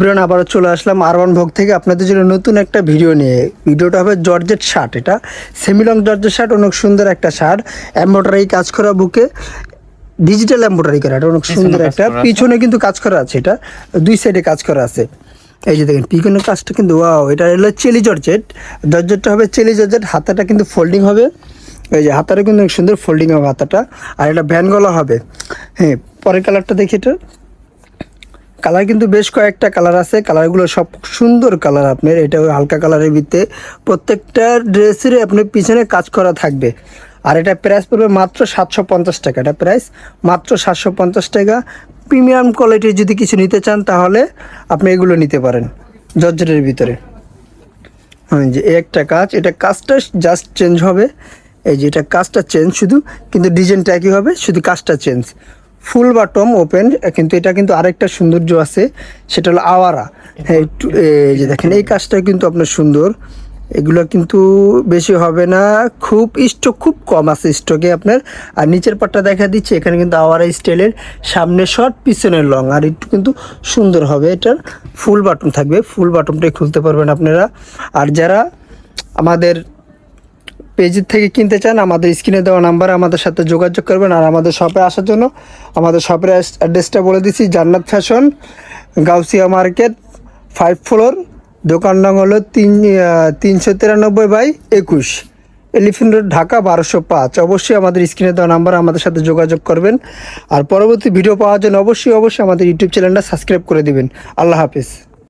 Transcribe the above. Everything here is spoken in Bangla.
ব্রেন আবারও চলে আসলাম আরওয়ান ভোগ থেকে আপনাদের জন্য নতুন একটা ভিডিও নিয়ে। ভিডিওটা হবে জর্জেট শার্ট এটা সেমিলং জর্জেট শার্ট অনেক সুন্দর একটা শার্ট এম্ব্রয়ডারি কাজ করা বুকে ডিজিটাল এম্ব্রয়ডারি করা এটা অনেক সুন্দর একটা। পিছনে কিন্তু কাজ করা আছে এটা দুই সাইডে কাজ করা আছে। এই যে দেখেন পিছনের কাজটা কিন্তু ওয়াও এটা হলো চেলি জর্জেট জর্জেটটা হবে চেলি জর্জেট হাতাটা কিন্তু ফোল্ডিং হবে। এই যে হাতাটা কিন্তু অনেক সুন্দর ফোল্ডিং হবে হাতাটা আর এটা ভ্যান গলা হবে। হ্যাঁ পরের কালারটা দেখি এটা। কালার কিন্তু বেশ কয়েকটা কালার আছে। কালারগুলো সব সুন্দর কালার আপনার। এটা হালকা কালারের ভিতরে। প্রত্যেকটা ড্রেসের আপনার পিছনে কাজ করা থাকবে। আর এটা প্রাইস পড়বে মাত্র সাতশো পঞ্চাশ টাকা। এটা প্রাইস মাত্র সাতশো পঞ্চাশ টাকা। প্রিমিয়াম কোয়ালিটির যদি কিছু নিতে চান তাহলে আপনি এগুলো নিতে পারেন। জর্জেটের ভিতরে। হ্যাঁ যে একটা কাজ। এটা কাজটা জাস্ট চেঞ্জ হবে। এই যে এটা কাজটা চেঞ্জ শুধু। কিন্তু ডিজাইনটা একই হবে। শুধু কাজটা চেঞ্জ ফুল বাটম ওপেন কিন্তু এটা কিন্তু আরেকটা সৌন্দর্য আছে, সেটা হলো আওয়ারা। হ্যাঁ একটু যে দেখেন, এই কাজটা কিন্তু আপনার সুন্দর। এগুলো কিন্তু বেশি হবে না, খুব স্টক, খুব কম আছে স্টকে আপনার। আর নিচের পাটটা দেখা দিচ্ছে, এখানে কিন্তু আওয়ারা স্টাইলের, সামনে শর্ট পিছনের লং। আর একটু কিন্তু সুন্দর হবে, এটার ফুল বাটন থাকবে। ফুল বাটনটাই খুলতে পারবেন আপনারা। আর যারা আমাদের পেজের থেকে কিনতে চান, আমাদের স্ক্রিনে দেওয়া নাম্বারে আমাদের সাথে যোগাযোগ করবেন আর আমাদের শপে আসার জন্য আমাদের শপের অ্যাড্রেসটা বলে দিচ্ছি Jannat fashion, Gausia market five floor দোকান নং হলো তিন তিনশো তিরানব্বই বাই একুশ, এলিফেন্ট রোড, ঢাকা বারোশো পাঁচ। অবশ্যই আমাদের স্ক্রিনে দেওয়া নাম্বার আমাদের সাথে যোগাযোগ করবেন। আর পরবর্তী ভিডিও পাওয়ার জন্য অবশ্যই অবশ্যই আমাদের ইউটিউব চ্যানেলটা সাবস্ক্রাইব করে দিবেন। আল্লাহ হাফিজ।